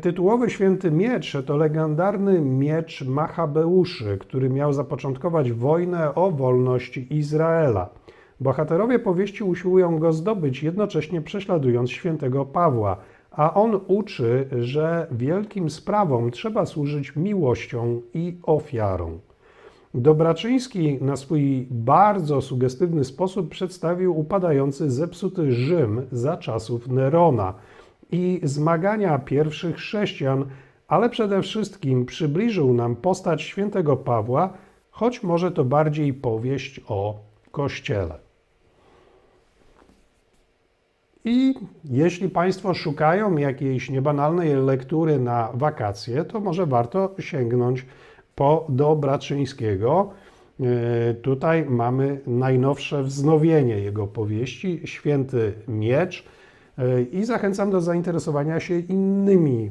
Tytułowy święty miecz to legendarny miecz Machabeuszy, który miał zapoczątkować wojnę o wolność Izraela. Bohaterowie powieści usiłują go zdobyć, jednocześnie prześladując świętego Pawła, a on uczy, że wielkim sprawom trzeba służyć miłością i ofiarą. Dobraczyński na swój bardzo sugestywny sposób przedstawił upadający, zepsuty Rzym za czasów Nerona i zmagania pierwszych chrześcijan, ale przede wszystkim przybliżył nam postać świętego Pawła, choć może to bardziej powieść o Kościele. I jeśli Państwo szukają jakiejś niebanalnej lektury na wakacje, to może warto sięgnąć po Dobraczyńskiego. E, Tutaj mamy najnowsze wznowienie jego powieści, Święty Miecz. E, I zachęcam do zainteresowania się innymi